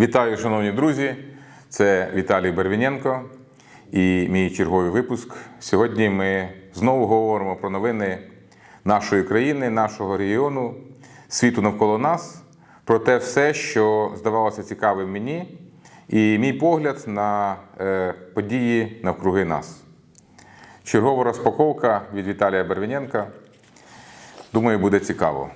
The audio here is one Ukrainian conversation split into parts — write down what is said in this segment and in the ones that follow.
Вітаю, шановні друзі! Це Віталій Бервіненко і мій черговий випуск. Сьогодні ми знову говоримо про новини нашої країни, нашого регіону, світу навколо нас, про те все, що здавалося цікавим мені, і мій погляд на е, події навкруги нас. Чергова розпаковка від Віталія Бервіненка. Думаю, буде цікаво.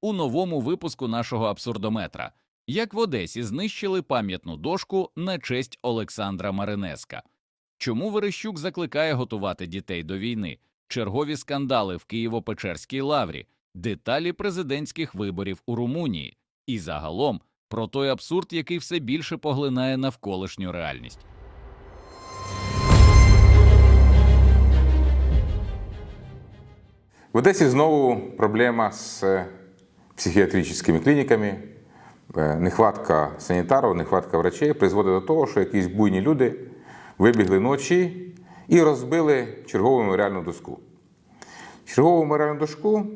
У новому випуску нашого абсурдометра. Як в Одесі знищили пам'ятну дошку на честь Олександра Маринеска. Чому Верещук закликає готувати дітей до війни? Чергові скандали в Києво-Печерській лаврі, деталі президентських виборів у Румунії і загалом про той абсурд, який все більше поглинає навколишню реальність. В Одесі знову проблема з психіатричними клініками. Е, Нехватка санітарів, нехватка врачей призводить до того, що якісь буйні люди вибігли ночі і розбили чергову меморіальну доску. Чергову меморіальну дошку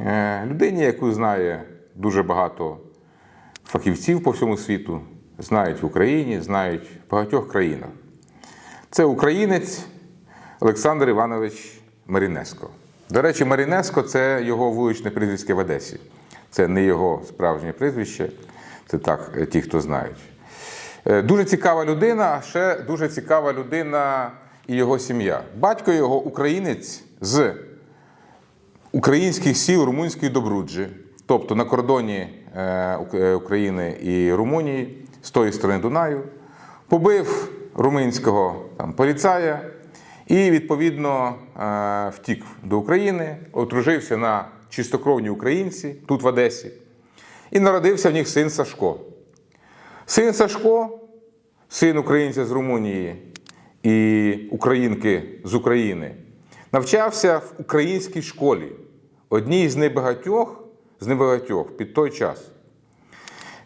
е, людині, яку знає дуже багато фахівців по всьому світу, знають в Україні, знають в багатьох країнах. Це українець Олександр Іванович Марінеско. До речі, Марінеско це його вуличне прізвисько в Одесі. Це не його справжнє прізвище, це так, е, ті, хто знають. Е, Дуже цікава людина, а ще дуже цікава людина і його сім'я. Батько його українець з українських сіл Румунської Добруджі, тобто на кордоні е, Ук- України і Румунії, з тої сторони Дунаю, побив румунського там, поліцая і, відповідно, втік до України, одружився на чистокровній українці тут в Одесі, і народився в них син Сашко. Син Сашко, син українця з Румунії і українки з України, навчався в українській школі, одній з небагатьох, з небагатьох під той час.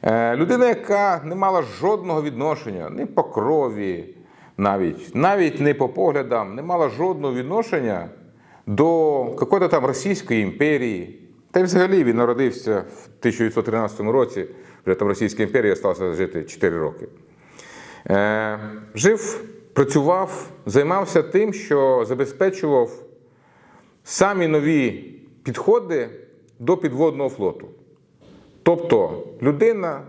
Е, Людина, яка не мала жодного відношення ні по крові, навіть, навіть не по поглядам, не мала жодного відношення до якоїсь там Російської імперії. Та й взагалі він народився в 1913 році, вже там Російська імперія сталося жити 4 роки. Е, жив, працював, займався тим, що забезпечував самі нові підходи до підводного флоту. Тобто людина,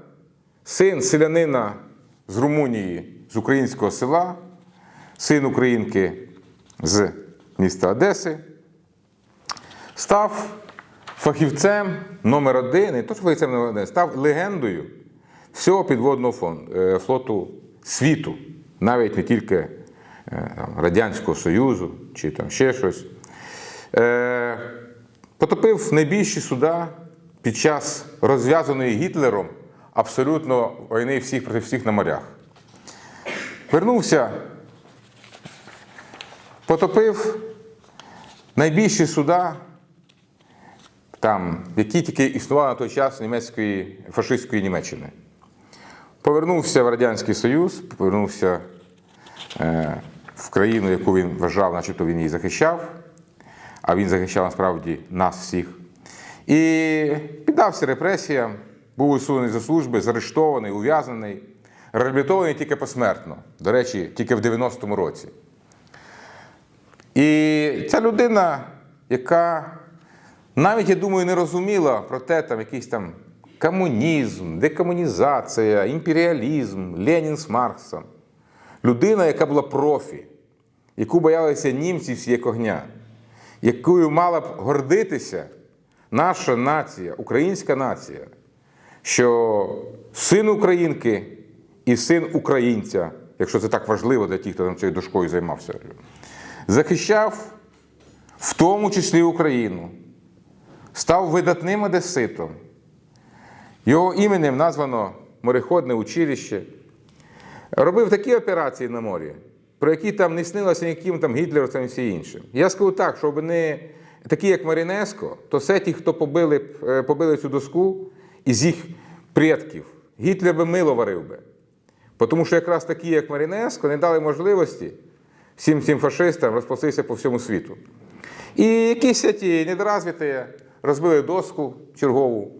син селянина з Румунії, з українського села, син українки з міста Одеси, став фахівцем номер один, не то що фахівцем номер один, став легендою всього підводного е, флоту світу, навіть не тільки е, там, Радянського Союзу чи там ще щось. Е, потопив найбільші суда під час розв'язаної Гітлером абсолютно війни всіх проти всіх на морях. Вернувся, потопив найбільші суда, там, які тільки існували на той час німецької фашистської Німеччини. Повернувся в Радянський Союз, повернувся е, в країну, яку він вважав, начебто він її захищав, а він захищав насправді нас всіх. І піддався репресіям, був усунений за служби, заарештований, ув'язнений, реабілітований тільки посмертно. До речі, тільки в 90-му році. І ця людина, яка навіть, я думаю, не розуміла про те, там якийсь там комунізм, декомунізація, імперіалізм, Ленін з Марксом. Людина, яка була профі, яку боялися німці всі як огня, якою мала б гордитися наша нація, українська нація, що син українки і син українця, якщо це так важливо для тих, хто там цією дошкою займався, захищав в тому числі Україну, став видатним одеситом. Його іменем названо мореходне училище. Робив такі операції на морі, про які там не снилося ніяким там гітлерівцям і всі іншим. Я скажу так, щоб не такі, як Марінеско, то все ті, хто побили, е, побили цю доску із їх предків, Гітлер би мило варив би. Тому що якраз такі, як Марінеско, не дали можливості всім цим фашистам розпластився по всьому світу. І якісь ті недоразвіті розбили доску чергову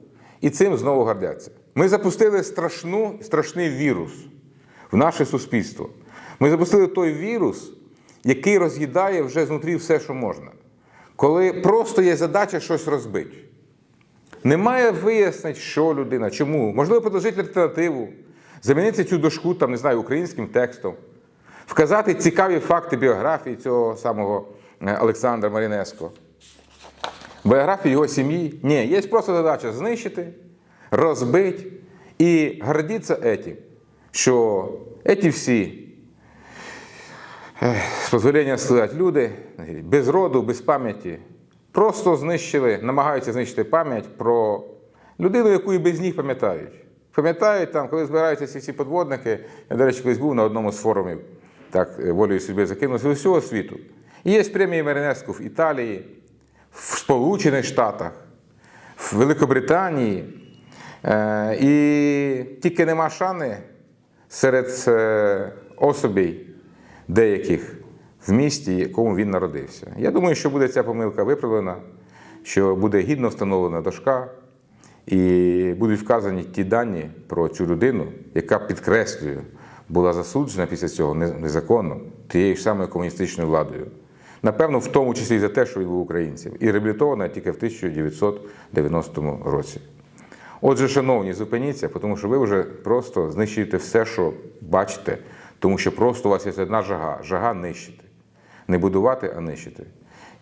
і цим знову гордяться. Ми запустили страшну, страшний вірус в наше суспільство. Ми запустили той вірус, який роз'їдає вже знутрі все, що можна. Коли просто є задача щось розбити. Немає вияснень, що людина, чому. Можливо, предложити альтернативу, замінити цю дошку, там, не знаю, українським текстом, вказати цікаві факти біографії цього самого е, Олександра Марінеско. Біографії його сім'ї. Ні, є просто задача знищити, розбити і гордитися етим, що еті всі, з дозволення сказати, люди без роду, без пам'яті, просто знищили, намагаються знищити пам'ять про людину, яку і без них пам'ятають. Пам'ятають там, коли збираються ці всі подводники, я, до речі, колись був на одному з форумів, так е, волею собі закинувся з усього світу. І є премії Маринеску в Італії, в Сполучених Штатах, в Великобританії. Е, І тільки нема шани серед е, особей деяких в місті, якому він народився. Я думаю, що буде ця помилка виправлена, що буде гідно встановлена дошка, і будуть вказані ті дані про цю людину, яка підкреслюю, була засуджена після цього незаконно тією ж самою комуністичною владою. Напевно, в тому числі і за те, що він був українцем, і реабілітована тільки в 1990 році. Отже, шановні, зупиніться, тому що ви вже просто знищуєте все, що бачите, тому що просто у вас є одна жага жага нищити. Не будувати, а нищити.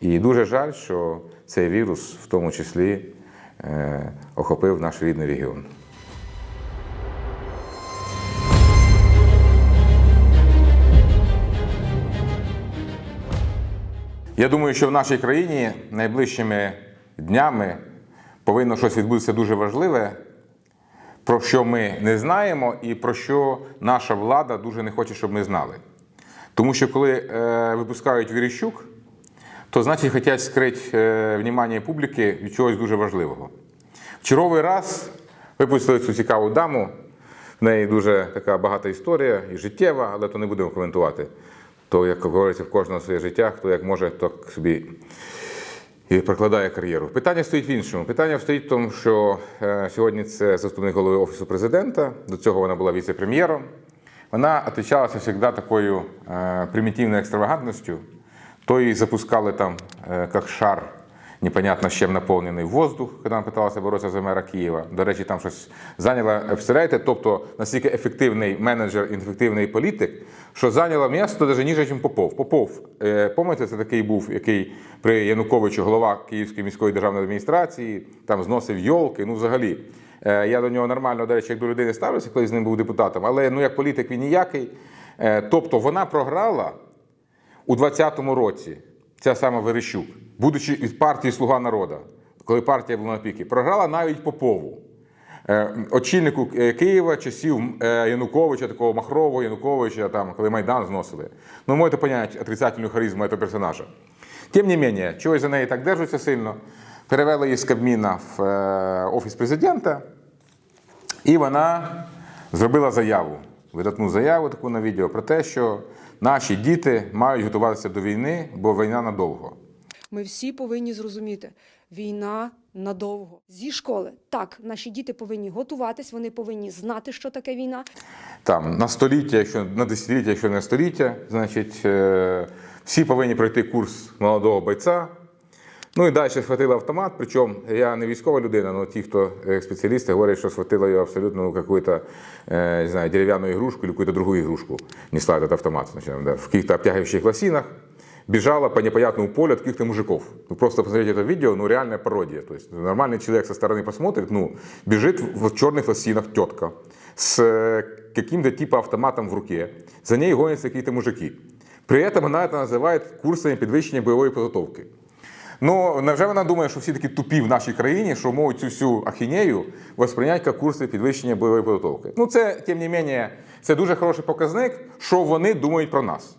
І дуже жаль, що цей вірус в тому числі е, охопив наш рідний регіон. Я думаю, що в нашій країні найближчими днями повинно щось відбутися дуже важливе, про що ми не знаємо, і про що наша влада дуже не хоче, щоб ми знали. Тому що коли е, випускають Віріщук, то значить хочуть скрити е, внимання публіки від чогось дуже важливого. В раз випустили цю цікаву даму. В неї дуже така багата історія і життєва, але то не будемо коментувати. То, як говориться, в кожного своє життя, хто як може, так собі і прокладає кар'єру. Питання стоїть в іншому. Питання стоїть в тому, що е, сьогодні це заступник голови Офісу президента, до цього вона була віце-прем'єром. Вона отличалася завжди такою е, примітивною екстравагантністю. То її запускали там, е, як шар, непонятно з чим наповнений воздух, коли вона питалася боротися за мера Києва. До речі, там щось зайняла, представляєте, тобто настільки ефективний менеджер, ефективний політик, що зайняла місто навіть ніже, ніж Попов. Попов, е, пам'ятаєте, це такий був, який при Януковичу голова Київської міської державної адміністрації, там зносив йолки, ну взагалі. Е, Я до нього нормально, до речі, як до людини ставився, коли з ним був депутатом, але ну як політик він ніякий. Е, Тобто вона програла у 2020 році, ця сама Верещук, будучи від партії Слуга народу, коли партія була на піки, програла навіть Попову. Е, Очільнику е, Києва часів е, Януковича, такого Махрового Януковича, там, коли Майдан зносили. Ну, можете поняти отрицательну харизму цього персонажа. Тим не менше, чогось за неї так держаться сильно. Перевели її з Кабміна в офіс президента, і вона зробила заяву, видатну заяву таку на відео про те, що наші діти мають готуватися до війни, бо війна надовго. Ми всі повинні зрозуміти, війна надовго. Зі школи так, наші діти повинні готуватись, вони повинні знати, що таке війна. Там на століття, якщо на десятиліття, якщо не століття, значить е, всі повинні пройти курс молодого бойця. Ну і далі схватили автомат. Причому я не військова людина, але ті, хто е, спеціалісти, говорять, що схватила його абсолютно ну, какую-то, е, не дерев'яну ігрушку чи якусь другу ігрушку несла этот автомат. Значит, да, в каких-то обтягивающих лосинах Бежала по непонятному полю от каких-то мужиков. Вы просто посмотрите это видео, ну реальная пародия. То есть нормальный человек со стороны посмотрит, ну, бежит в черных лосинах тетка с э, каким-то типа автоматом в руке. За ней гонятся какие-то мужики. При этом она это называет курсами підвищення бойової підготовки. Ну, невже вона думає, що всі такі тупі в нашій країні, що можуть цю всю ахінею восприйняти як курси підвищення бойової підготовки? Ну, це, тим не менше, це дуже хороший показник, що вони думають про нас.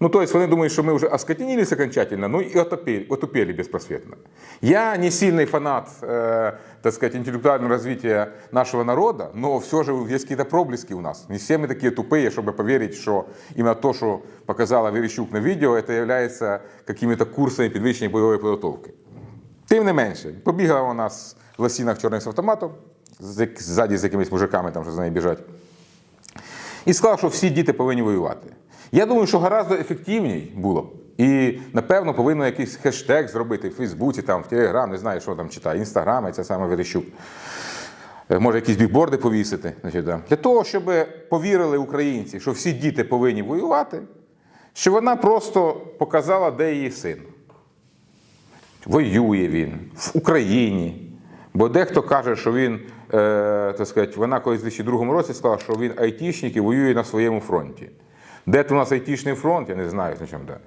Ну, то есть вони думають, що ми вже оскотінились окончательно, ну і отопели, отупели безпросветно. Я не сильный фанат, э, так сказать, интеллектуального развития нашего народа, но все же есть какие-то проблески у нас. Не все мы такие тупые, чтобы поверить, что именно то, что показала Верещук на видео, это является какими-то курсами підвищення бойової підготовки. Тим не менше, побігала у нас в лосінах чорних з автоматом, з як- ззаді з якимись мужиками, там що за нею біжать, і сказав, що всі діти повинні воювати. Я думаю, що гораздо ефективній було б. І напевно повинно якийсь хештег зробити в Фейсбуці, там, в Телеграм, не знаю, що там читає, Інстаграм, це саме Верещук. Може, якісь бікборди повісити. Значить, да. Для того, щоб повірили українці, що всі діти повинні воювати, що вона просто показала, де її син. Воює він в Україні. Бо дехто каже, що він, е, так сказати, вона колись у 2002 році сказала, що він айтішник і воює на своєму фронті. Де то у нас айтішний фронт, я не знаю, на чому де.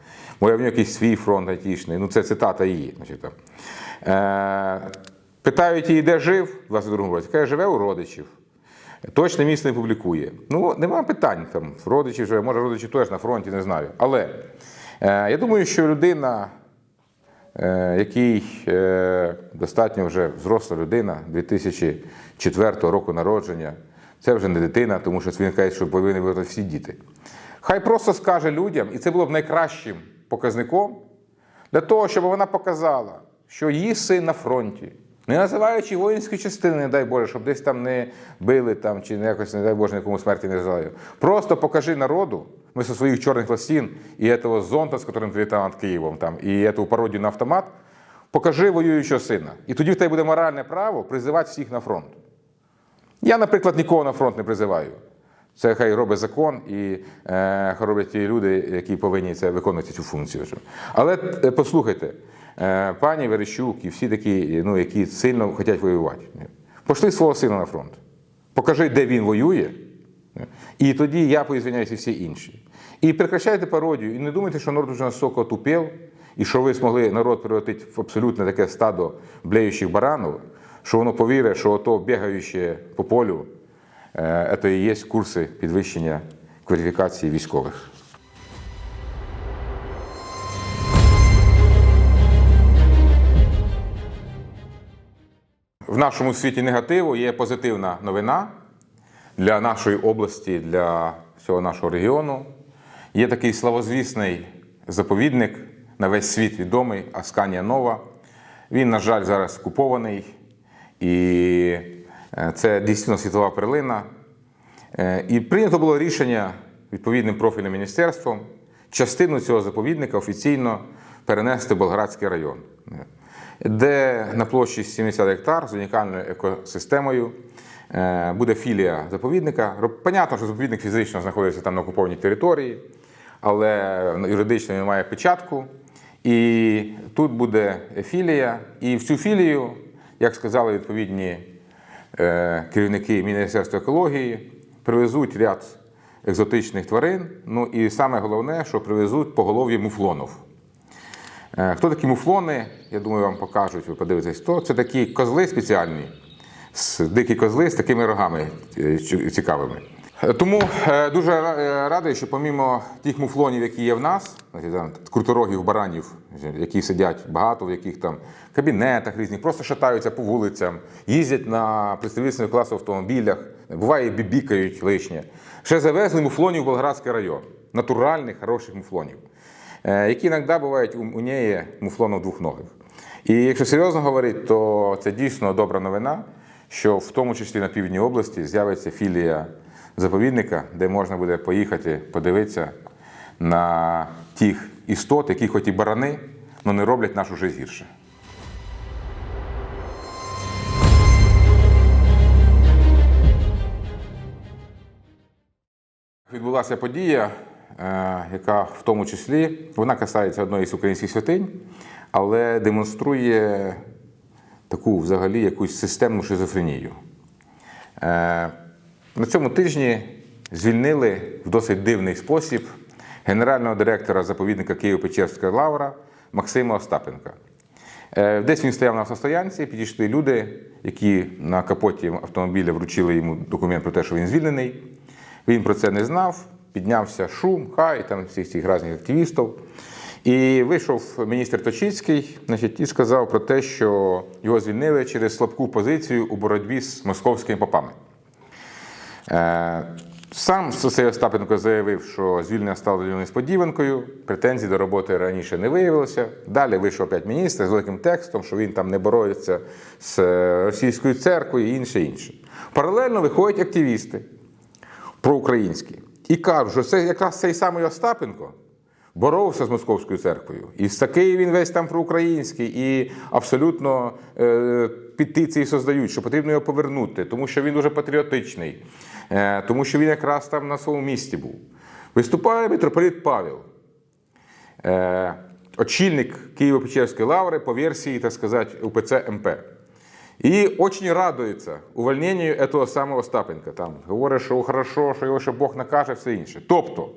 Може, в нього якийсь свій фронт айтішний. Ну, це цитата її. Значить, там. Е, питають її, де жив у 22 році. Каже, живе у родичів. Точне місце не публікує. Ну, нема питань там. Родичі живе, може, родичі теж на фронті, не знаю. Але е, я думаю, що людина е, який е, достатньо вже взросла людина 2004 року народження. Це вже не дитина, тому що він каже, що повинні бути всі діти. Хай просто скаже людям, і це було б найкращим показником для того, щоб вона показала, що її син на фронті, не називаючи воїнські частини, не дай Боже, щоб десь там не били там, чи якось, не дай Боже, нікому смерті не желаю. Просто покажи народу, вместо своїх чорних лосін і этого зонта, з яким ти літав над Києвом, там, і эту пародію на автомат, покажи воюючого сина. І тоді в тебе буде моральне право призивати всіх на фронт. Я, наприклад, нікого на фронт не призиваю. Це хай робить закон і е, роблять ті люди, які повинні це виконувати цю функцію. Але е, послухайте, е, пані Верещук і всі такі, ну, які сильно хочуть воювати, пошли свого сина на фронт. Покажи, де він воює, і тоді я поізвиняюся всі інші. І прекращайте пародію, і не думайте, що народ вже настільки отупів, і що ви змогли народ превратити в абсолютно таке стадо блеючих баранів, що воно повірить, що ото бігаюче по полю, е, це і є курси підвищення кваліфікації військових. В нашому світі негативу є позитивна новина для нашої області, для всього нашого регіону. Є такий славозвісний заповідник на весь світ відомий Асканія Нова. Він, на жаль, зараз окупований. І е, це дійсно світова перлина. Е, І прийнято було рішення відповідним профільним міністерством частину цього заповідника офіційно перенести в Болградський район, де на площі 70 гектар з унікальною екосистемою е, буде філія заповідника. Понятно, що заповідник фізично знаходиться там на окупованій території, але юридично він має печатку. І тут буде філія, і в цю філію, як сказали відповідні е, керівники Міністерства екології, привезуть ряд екзотичних тварин. Ну і саме головне, що привезуть поголов'я муфлонів. Е, Хто такі муфлони? Я думаю, вам покажуть, ви подивитесь, то це такі козли спеціальні, дикі козли з такими рогами е, цікавими. Е, Тому е, дуже е, радий, що помімо тих муфлонів, які є в нас, круторогів, баранів, які сидять багато в яких там кабінетах різних, просто шатаються по вулицям, їздять на представницькому класу автомобілях, буває бібікають лишнє. Ще завезли муфлонів в Болградський район, натуральних, хороших муфлонів е, які іноді бувають у, неї муфлонів двохногих. І якщо серйозно говорити, то це дійсно добра новина, що в тому числі на півдні області з'явиться філія заповідника, де можна буде поїхати подивитися на тих істот, які хоч і барани, але не роблять нашу життя гірше. Відбулася подія, е, яка в тому числі вона касається одної з українських святинь, але демонструє таку взагалі якусь системну шизофренію. Е, На цьому тижні звільнили в досить дивний спосіб генерального директора заповідника Києво-Печерська лавра Максима Остапенка. Е, Десь він стояв на автостоянці, підійшли люди, які на капоті автомобіля вручили йому документ про те, що він звільнений. Він про це не знав. піднявся шум, хай там всіх цих різних активістів. І вийшов міністр Точицький значить, і сказав про те, що його звільнили через слабку позицію у боротьбі з московськими попами. Сам Сосей Остапенко заявив, що звільнення стало для несподіванкою, претензій до роботи раніше не виявилося. Далі вийшов опять міністр з великим текстом, що він там не бореться з е, російською церквою і інше інше. Паралельно виходять активісти проукраїнські і кажуть, що це якраз цей самий Остапенко боровся з московською церквою. І з такий він весь там проукраїнський, і абсолютно е, петиції создають, що потрібно його повернути, тому що він дуже патріотичний, тому що він якраз там на своєму місці був. Виступає митрополит Павел, е, очільник Києво-Печерської лаври по версії, так сказати, УПЦ МП. І очень радується увольненню этого самого Остапенка. Там говорить, що хорошо, що його ще Бог накаже, все інше. Тобто,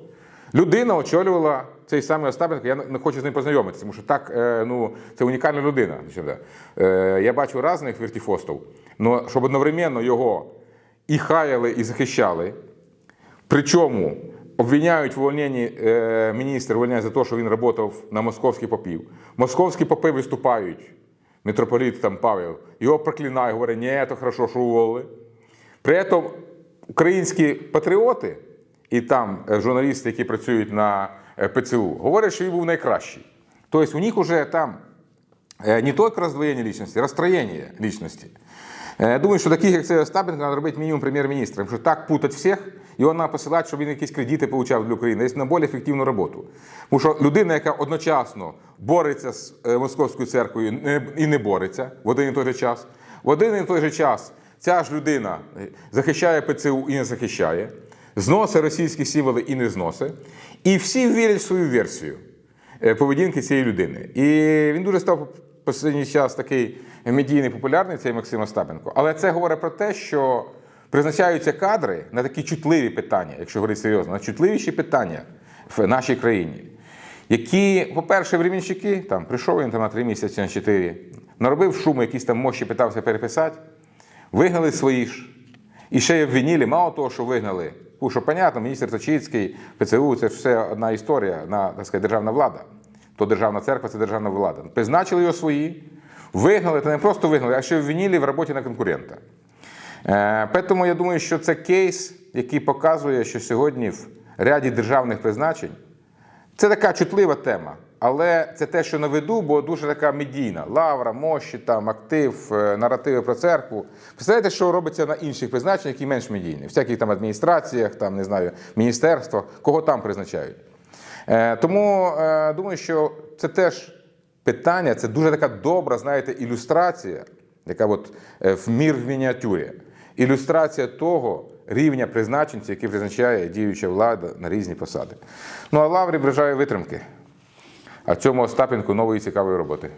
людина очолювала цей самий Остапенко, я не хочу з ним познайомитися, тому що так, е, ну, це унікальна людина. Е, Я бачу різних вертіфостів, але щоб одновременно його і хаяли, і захищали, Причому обвиняють в увольненні е, міністр увольняє за те, що він працював на московських попів. Московські попи виступають, митрополит там Павел, його проклинає, говорить, ні, то хорошо, що уволили. При цьому українські патріоти і там е, журналісти, які працюють на е, ПЦУ, говорять, що він був найкращий. Тобто у них вже там Э, не только раздвоение личности, расстроение личности. Э, Я думаю, що таких, як цей Остапенко, треба робити мінімум прем'єр-міністром, що так путать всіх, його треба посилати, щоб він якісь кредити получав для України, це на більш ефективну роботу. Тому що людина, яка одночасно бореться з е, московською церквою і не бореться в один і той же час, в один і той же час ця ж людина е, захищає ПЦУ і не захищає, зносить російські символи і не зносить, і всі вірять в свою версію е, поведінки цієї людини. І він дуже став останній час такий медійний популярний, цей Максим Остапенко. Але це говорить про те, що призначаються кадри на такі чутливі питання, якщо говорити серйозно, на чутливіші питання в нашій країні. Які, по-перше, временщики, там прийшов він там на три місяці, на чотири, наробив шуму, якісь там мощі питався переписати, вигнали свої ж. І ще й обвинили, мало того, що вигнали. Тому що, понятно, міністр Точицький, ПЦУ це ж все одна історія, на, так сказати, державна влада. То державна церква це державна влада. Призначили його свої, вигнали, та не просто вигнали, а ще обвинили в роботі на конкурента. Е, Тому я думаю, що це кейс, який показує, що сьогодні в ряді державних призначень це така чутлива тема, але це те, що на виду, бо дуже така медійна. Лавра, мощі, там, актив, е, наративи про церкву. Представляєте, що робиться на інших призначеннях, які менш медійні? Всяких там адміністраціях, там, не знаю, міністерствах, кого там призначають. Е, Тому думаю, що це теж питання, це дуже така добра, знаєте, ілюстрація, яка от е, в мір в мініатюрі. Ілюстрація того рівня призначенців, який призначає діюча влада на різні посади. Ну а Лаврі бажає витримки. А цьому Остапенку нової цікавої роботи.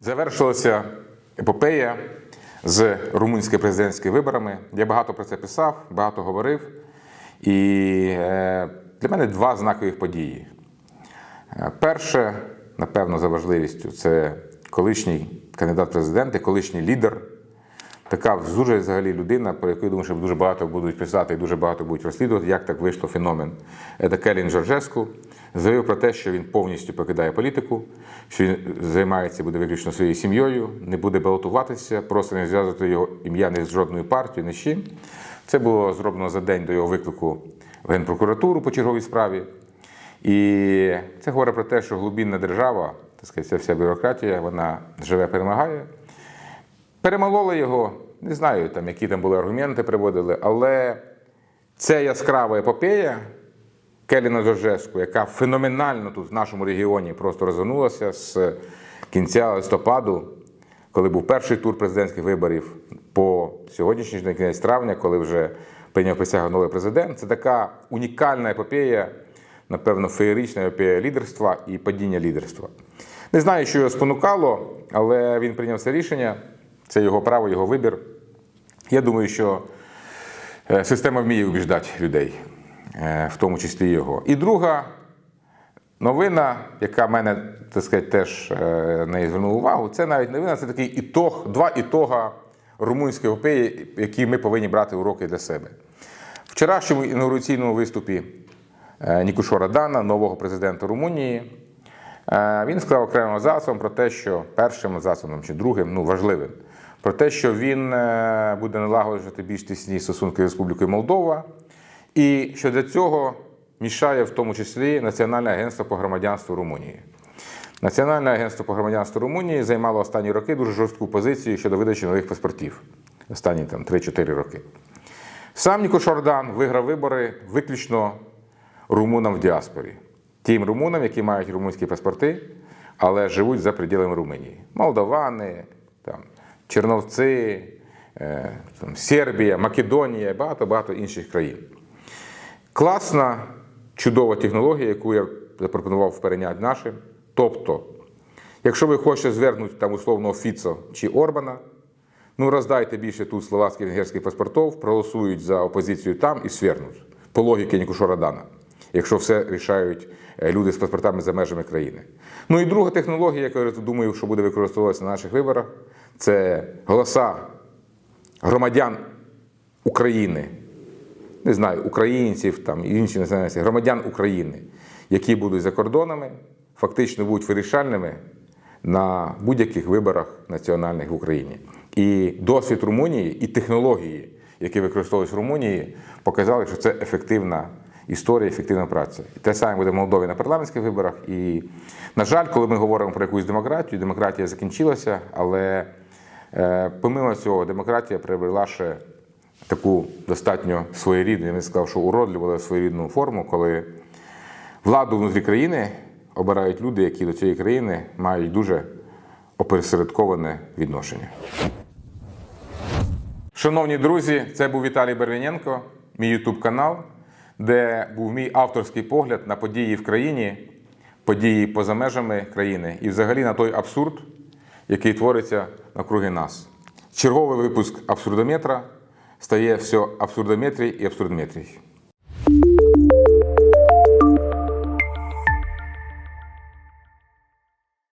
Завершилася епопея з румунськими президентськими виборами. Я багато про це писав, багато говорив. І е, для мене два знакових події. Е, Перше, напевно, за важливістю, це колишній кандидат президенти, колишній лідер. Така дуже взагалі людина, про яку я думаю, що дуже багато будуть писати і дуже багато будуть розслідувати, як так вийшло феномен Едакелін Жоржеску. Заявив про те, що він повністю покидає політику, що він займається буде виключно своєю сім'єю, не буде балотуватися, просто не зв'язувати його ім'я ні з жодною партією, ні з чим. Це було зроблено за день до його виклику в Генпрокуратуру по черговій справі. І це говорить про те, що глибинна держава, так сказати, ця вся бюрократія, вона живе, перемагає. Перемололи його, не знаю, там, які там були аргументи приводили, але це яскрава епопея Келіна Жоржеску, яка феноменально тут в нашому регіоні просто розвернулася з кінця листопаду, коли був перший тур президентських виборів, по сьогоднішній кінець травня, коли вже прийняв присягу новий президент. Це така унікальна епопея, напевно, феєрична епопея лідерства і падіння лідерства. Не знаю, що його спонукало, але він прийняв це рішення. Це його право, його вибір. Я думаю, що е, система вміє убіждати людей, в тому числі його. І друга Новина, яка мене так сказати, теж е, на звернула увагу, це навіть новина, це такий ітог, два ітога румунської епопеї, які ми повинні брати уроки для себе. Вчорашньому інаугураційному виступі е, Нікушора Дана, нового президента Румунії, е, він сказав окремим засобом про те, що першим засобом чи другим, ну важливим, про те, що він е, буде налагоджувати більш тісні стосунки з Республікою Молдова, і що для цього мішає в тому числі Національне агентство по громадянству Румунії. Національне агентство по громадянству Румунії займало останні роки дуже жорстку позицію щодо видачі нових паспортів. Останні там 3-4 роки. Сам Ніко Шордан виграв вибори виключно румунам в діаспорі. Тим румунам, які мають румунські паспорти, але живуть за пределами Румунії. Молдовани, там, Черновці, е, там, Сербія, Македонія і багато-багато інших країн. Класна, чудова технологія, яку я запропонував перейняти нашим. Тобто, якщо ви хочете звернути там условно Фіцо чи Орбана, ну роздайте більше тут словацьких венгерських паспортів, проголосують за опозицію там і свернуть. По логіки Нікушора Дана, якщо все рішають е, люди з паспортами за межами країни. Ну і друга технологія, яку я думаю, що буде використовуватися на наших виборах, це голоса громадян України, не знаю, українців там і інші національності, громадян України, які будуть за кордонами, фактично будуть вирішальними на будь-яких виборах національних в Україні. І досвід Румунії, і технології, які використовують в Румунії, показали, що це ефективна історія, ефективна праця. І те саме буде в Молдові на парламентських виборах. І, на жаль, коли ми говоримо про якусь демократію, демократія закінчилася, але е, помимо цього, демократія приобрела ще таку достатньо своєрідну, я не сказав, що уродливу, але своєрідну форму, коли владу внутрі країни обирають люди, які до цієї країни мають дуже опосередковане відношення. Шановні друзі, це був Віталій Бервіненко, мій Ютуб канал, де був мій авторський погляд на події в країні, події поза межами країни і взагалі на той абсурд, який твориться навкруги нас. Черговий випуск абсурдометра стає все абсурдометрій і абсурдометрій.